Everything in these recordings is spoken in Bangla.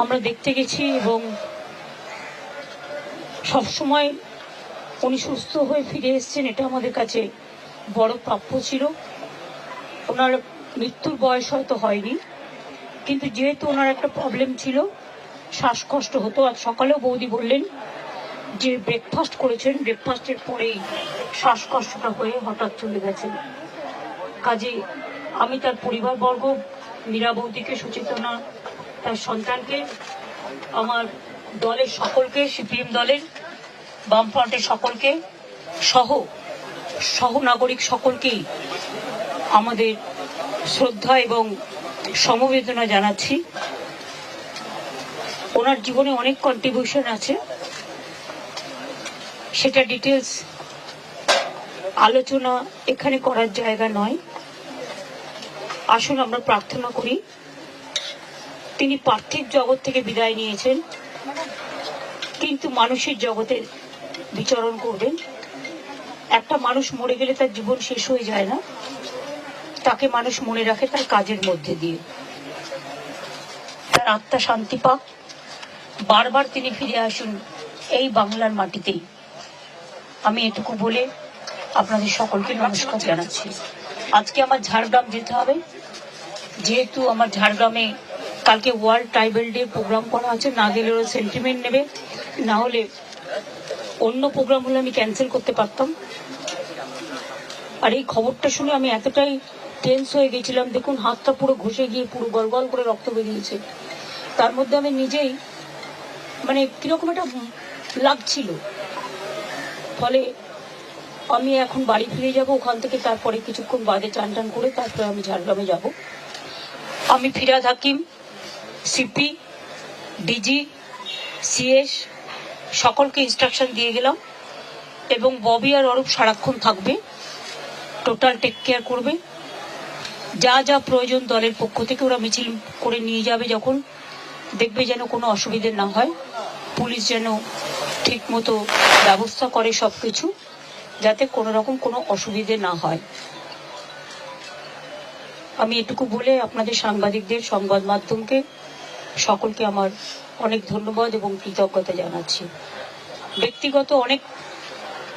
আমরা দেখতে গেছি এবং সবসময় উনি সুস্থ হয়ে ফিরে এসেছেন, এটা আমাদের কাছে বড় প্রাপ্য ছিল। ওনার মৃত্যুর বয়স হয়তো হয়নি, কিন্তু যেহেতু ওনার একটা প্রবলেম ছিল, শ্বাসকষ্ট হতো। আজ সকালেও বৌদি বললেন যে ব্রেকফাস্ট করেছেন ব্রেকফাস্টের পরেই শ্বাসকষ্টটা হয়ে হঠাৎ চলে গেছেন কাজে আমি তার পরিবারবর্গ, মীরা বৌদিকে সুচেতনা তার সন্তানকে, আমার দলের সকলকে সিপিএম দলের বামফ্রন্টের সকলকে সহ সহ নাগরিক সকলকেই আমাদের শ্রদ্ধা এবং সমবেদনা জানাচ্ছি। ওনার জীবনে অনেক কন্ট্রিবিউশন আছে। সেটা ডিটেলস আলোচনা এখানে করার জায়গা নয়। আসুন আমরা প্রার্থনা করি। তিনি পার্থিব জগৎ থেকে বিদায় নিয়েছেন। কিন্তু মানুষের জগতে বিচরণ করবেন। একটা মানুষ মরে গেলে তার জীবন শেষ হয়ে যায় না। তাকে মানুষ মনে রাখে তার কাজের মধ্যে দিয়ে। তার আত্মা শান্তি পাক। বারবার তিনি ফিরে আসুন এই বাংলার মাটিতেই। আমি এটুকু বলে আপনাদের সকলকে নমস্কার জানাচ্ছি। আজকে আমার ঝাড়গ্রাম যেতে হবে। যেহেতু আমার ঝাড়গ্রামে কালকে ওয়ার্ল্ড ট্রাইবেল ডে প্রোগ্রাম করা আছে, না গেলে ওরা সেন্টিমেন্ট নেবে। না হলে অন্য প্রোগ্রাম হলে আমি ক্যান্সেল করতে পারতাম। আর এই খবরটা শুনে আমি এতটাই টেন্স হয়ে গেছিলাম। দেখুন, হাতটা পুরো ঘষে গিয়ে পুরো গলগল করে রক্ত বেরিয়েছে। তার মধ্যে আমি নিজেই মানে কীরকম একটা লাগছিল। ফলে আমি এখন বাড়ি ফিরে যাব, ওখান থেকে তারপরে কিছুক্ষণ বাদে চান টান করে তারপরে আমি ঝাড়গ্রামে যাব। আমি Firhad Hakim. CP DG CS সকলকে ইনস্ট্রাকশন দিয়ে গেলাম। এবং ববি আর অরূপ সারাক্ষণ থাকবে। টোটাল টেক কেয়ার করবে। যা যা প্রয়োজন দলের পক্ষ থেকে ওরা মিছিল করে নিয়ে যাবে যখন। দেখবে যেন কোনো অসুবিধে না হয়। পুলিশ যেন ঠিক মতো ব্যবস্থা করে সব কিছু যাতে কোনো রকম কোনো অসুবিধে না হয়। আমি এটুকু বলে আপনাদের সাংবাদিকদের সংবাদ মাধ্যমকে সকলকে আমার অনেক ধন্যবাদ এবং কৃতজ্ঞতা জানাচ্ছি। ব্যক্তিগত অনেক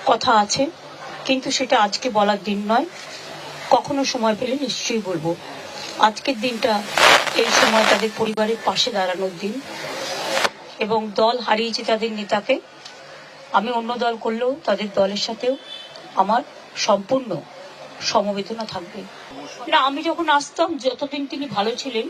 কথা আছে, কিন্তু সেটা আজকে বলার দিন নয়। কখনো সময় পেলে নিশ্চয়ই বলব। আজকের দিনটা এই সময় তাদের পরিবারের পাশে দাঁড়ানোর দিন এবং দল হারিয়েছে তাদের নেতাকে। আমি অন্য দল করলেও তাদের দলের সাথেও আমার সম্পূর্ণ সমবেদনা থাকবে। না, আমি যখন আসতাম, যতদিন তিনি ভালো ছিলেন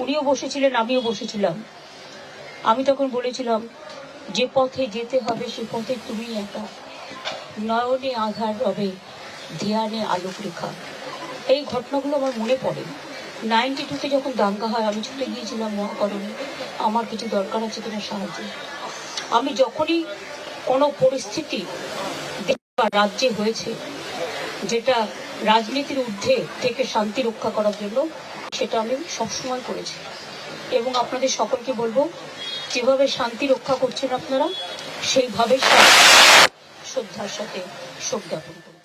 উনিও বসেছিলেন, আমিও বসেছিলাম। আমি তখন বলেছিলাম, যে পথে যেতে হবে, সে পথে তুমি একা নয়নে আধার রবে ধ্যানে আলোক রেখা। এই ঘটনাগুলো আমার মনে পড়ে। নাইনটি টুতে যখন দাঙ্গা হয়, আমি ছুটে গিয়েছিলাম মহাকরণে। আমার কিছু দরকার আছে কিনা সাহায্য আমি যখনই কোনো পরিস্থিতি রাজ্যে হয়েছে, যেটা রাজনীতির ঊর্ধ্বে থেকে শান্তি রক্ষা করার জন্য সেটা আমি সবসময় করেছি। এবং আপনাদের সকলকে বলব, যেভাবে শান্তি রক্ষা করছেন আপনারা, সেইভাবে শ্রদ্ধার সাথে জ্ঞাপন করুন।